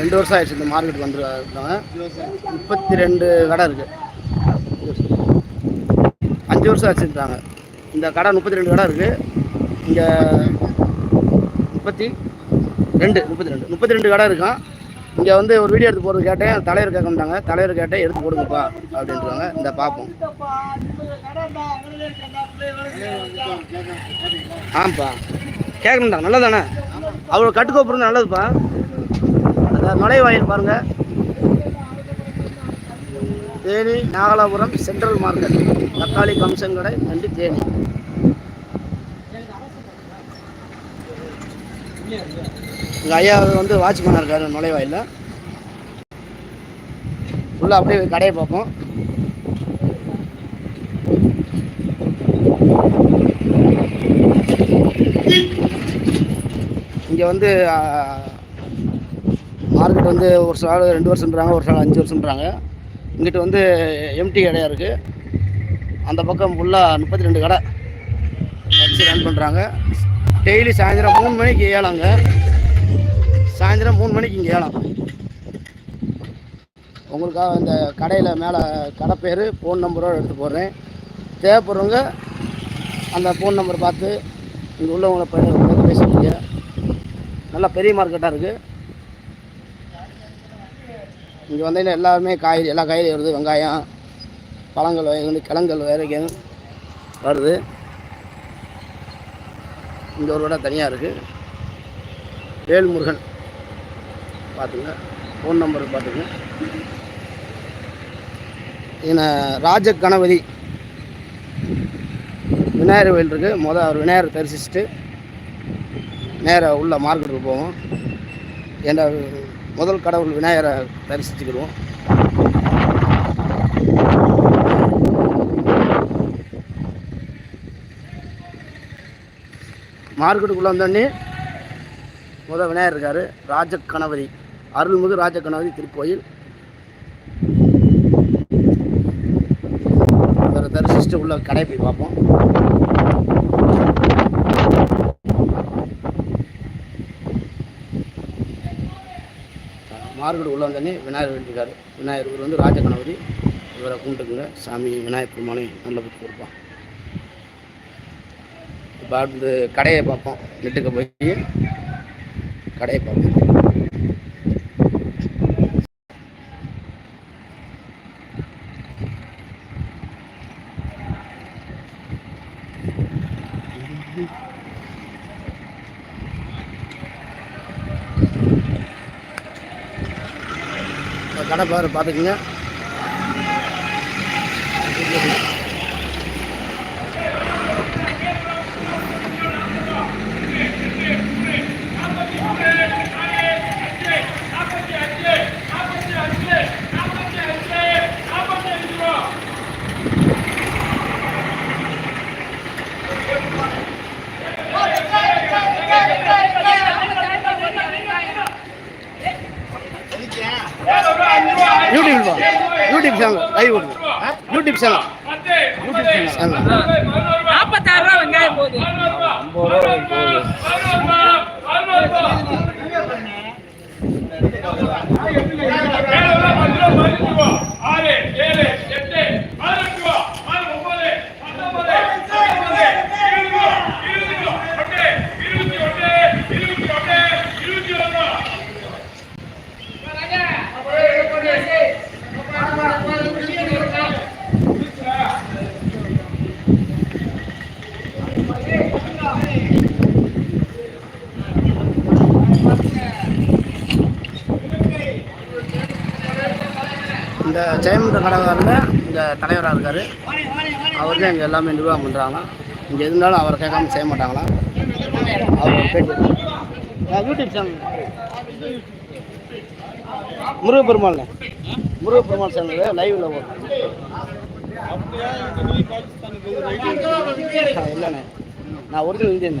ரெண்டு வருஷம் ஆயிடுச்சு இந்த மார்க்கெட் வந்துருக்காங்க. முப்பத்தி ரெண்டு கடை இருக்குது அஞ்சு வருஷம் ஆச்சுன்றாங்க இந்த கடை முப்பத்தி ரெண்டு கடை இருக்குது இங்கே முப்பத்தி ரெண்டு முப்பத்தி ரெண்டு முப்பத்தி ரெண்டு கடை இருக்கான் இங்கே வந்து ஒரு வீடியோ எடுத்து போடுறது கேட்டேன். தலைவர் கேட்கமாட்டாங்க தலைவர் கேட்டேன் எடுத்து போடுங்கப்பா அப்படின்றாங்க. இந்த பார்ப்போம் ஆமாப்பா. கேட்கணும்டா நல்லதானே அவ்வளோ கட்டுக்கோப்புறது நல்லதுப்பா. நுழைவாயில் பாருங்க. Theni Nagalapuram central market. தக்காளி கம்சங்கடை கடை தேனி. எங்கள் ஐயா வந்து வாட்ச்மேனாக இருக்காரு நுழைவாயில் உள்ள அப்படியே கடையை பார்ப்போம். இங்கே வந்து மார்க்கெட் வந்து ஒரு சில ஆள் ரெண்டு வருஷம்ன்றாங்க ஒரு சில அஞ்சு வருஷம்ன்றாங்க இங்கிட்டு வந்து எம்டி கடையாக இருக்குது அந்த பக்கம் ஃபுல்லாக முப்பத்தி ரெண்டு கடை. வச்சு ரன் பண்ணுறாங்க டெய்லி சாயந்தரம் மூணு மணிக்கு ஏழாங்க. சாயந்தரம் மூணு மணிக்கு இங்கே ஏழாம். உங்களுக்காக இந்த கடையில் மேலே கடை பேர் ஃபோன் நம்பரோடு எடுத்து போடுறேன். தேவைப்படுறவங்க அந்த ஃபோன் நம்பர் பார்த்து இங்கே உள்ளவங்களை பார்த்து பேசிக்கிங்க. நல்லா பெரிய மார்க்கெட்டாக இருக்குது இங்கே வந்தீங்கன்னா எல்லாருமே காய்கறி எல்லா காய்கறி வருது. வெங்காயம் பழங்கள் வகைகள் கிழங்குகள் வரைக்கும் வருது. இங்கே ஒரு விட தனியாக இருக்குது வேல்முருகன். பார்த்துங்க ஃபோன் நம்பர் பார்த்துங்க ஏன்னா ராஜ கணபதி விநாயகர் கோயில் இருக்குது மொதல் அவர் விநாயகர் தரிசிச்சுட்டு நேராக உள்ள மார்க்கெட்டுக்கு போவோம். ஏன்னா முதல் கடவுள் விநாயகரை தரிசிச்சுக்கிடுவோம். மார்க்கெட்டுக்குள்ளே வந்தோடனே முதல் விநாயகர் இருக்கார் ராஜ அருள்மிகு ராஜ திருக்கோயில். அவரை தரிசிச்சுட்டு உள்ள கடை போய் பார்ப்போம். மார்க்கெட் உள்ள வந்தோடனே விநாயகர் வேண்டியிருக்காரு. விநாயகர் இவர் வந்து ராஜ கணபதி. இவரை கும்பிட்டுக்குங்க. சாமி விநாயகர் பெருமானை நல்ல புக்கு கொடுப்பான் இப்போ அடுத்து கடையை பார்ப்போம். நெட்டுக்கு போய் கடையை பார்ப்போம். கடை பாரு பார்த்துக்குங்க. Live YouTube channel YouTube channel இந்த ஜெயமன்ற கடைக்காரில் இந்த தலைவராக இருக்கார். அவர் தான் இங்கே எல்லாமே நிர்வாகம் பண்ணுறாங்களாம் இங்கே இருந்தாலும் அவரை கேட்காம செய்ய மாட்டாங்களாம் அவர் YouTube channel Murugaperumal Murugaperumal channel லைவில் வரும் இல்லைண்ணே நான் original Indian.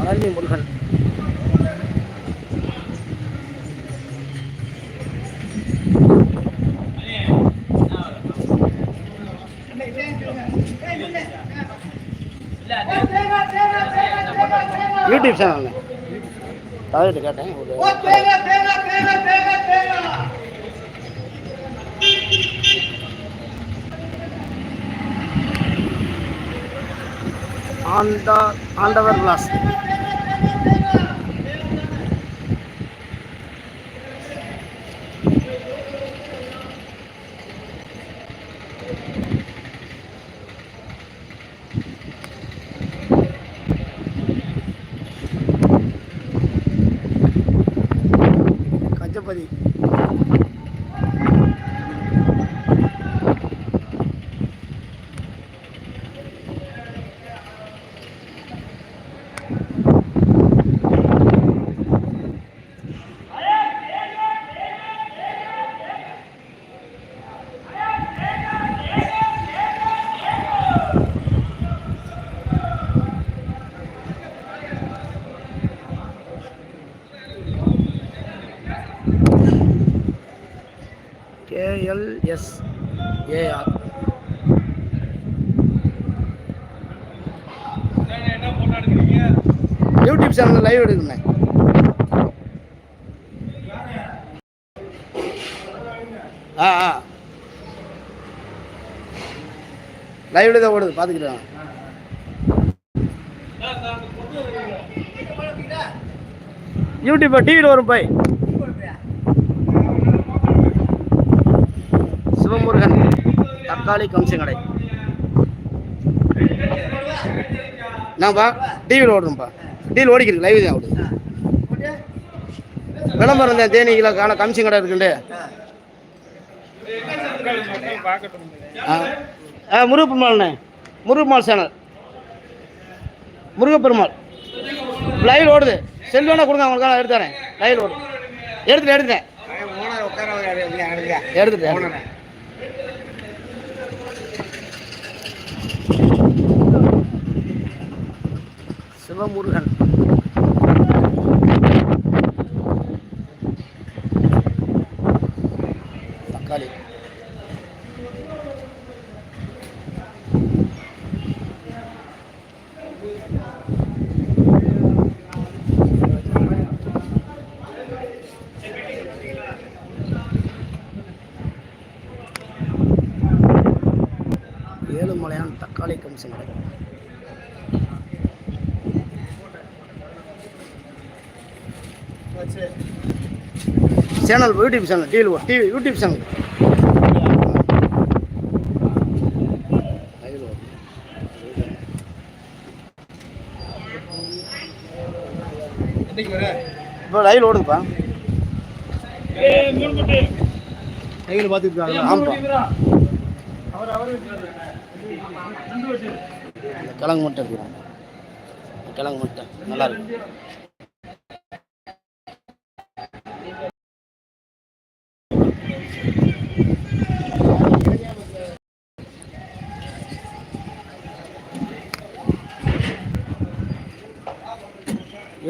Palani Murugan. YouTube channel தலைவர்கிட்ட கேட்டேன் ஆண்டா ஆண்டவர் விலாஸ். பதி S AR YouTube channel live எடுக்கணும் ஆ ஆ. லைவ்ல தான் ஓடுது பார்த்துக்கிறேன் யூடியூப் டிவியில் வரும் போய் சிவமுருகன் தக்காளி கம்சன் கடை நான்ப்பா டிவியில் ஓடுறோம்ப்பா டிவியில் ஓடிக்கிறது லைவ் தான் ஓடுது. விளம்பரம் தான் தேனிக்கில் காண கம்சன் கடை இருக்குல்ல. ஆ. முருகப்பெருமாள்ண்ணே முருகப்பெருமாள் சேனல். முருகப்பெருமாள். லைவ் ஓடுது. செல்வனா கொடுங்க அவங்களுக்காக எடுத்துறேன் லைவ் ஓடுது. எடுத்துட்டேன். எடுத்துட்டேன். எடுத்துட்டேன் சிவமுருகன். தக்காளி. ஏழுமலையான் தக்காளி Kamsan channel YouTube channel TV TV YouTube channel. இப்போ ரயில் ஓடுதுப்பா. ரயில் பார்த்துருக்காங்க ஆமாப்பா கிழங்கு மட்டும் இருக்கிறாங்க கிழங்கு மட்டும் நல்லா இருக்கு.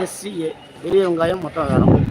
எஸ்சிஏ பெரிய வெங்காயம் மொத்தம் வேணும்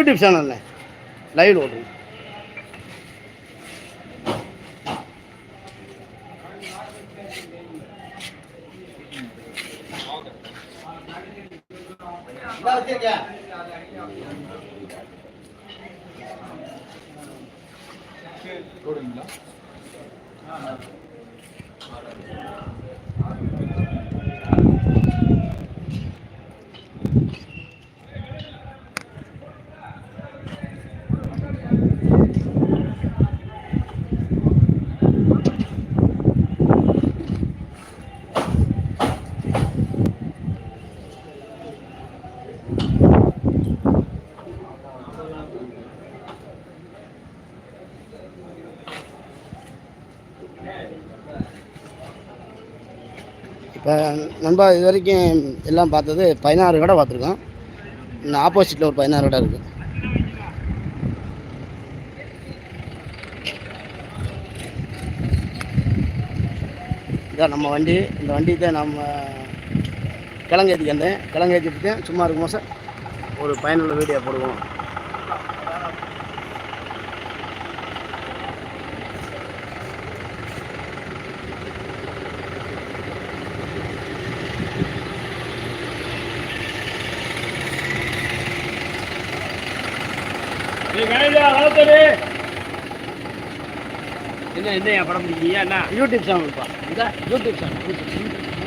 யூடியூப் சேனலில் லைவ் ஓடுறோம் போடுங்களா இப்போ நண்பா இது வரைக்கும் எல்லாம் பார்த்தது பதினாறு கடை பார்த்துருக்கோம். ஆப்போசிட்டில் ஒரு பதினாறு கடை இருக்குது இதான் நம்ம வண்டி. இந்த வண்டி தான் நம்ம கிழங்கேத்திக்கு வந்தேன். கிழங்கேத்திட்டு சும்மா இருக்கும் சார் ஒரு பயனுள்ள வீடியோ போடுவோம். நீ கணேஷா வளர்த்தது. என்ன என்ன என் படம் பிடிக்கியா என்ன? யூடியூப் சேனல் இருப்பா இந்த யூடியூப் சேனல்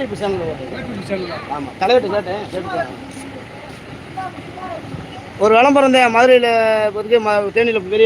யூடியூப் சேனல் ஆமாம் தலைவர்கிட்ட கேட்டேன் கேட்டு ஒரு விளம்பரம் தான் மதுரையில் இப்போதைக்கு ம தேனியில் பெரிய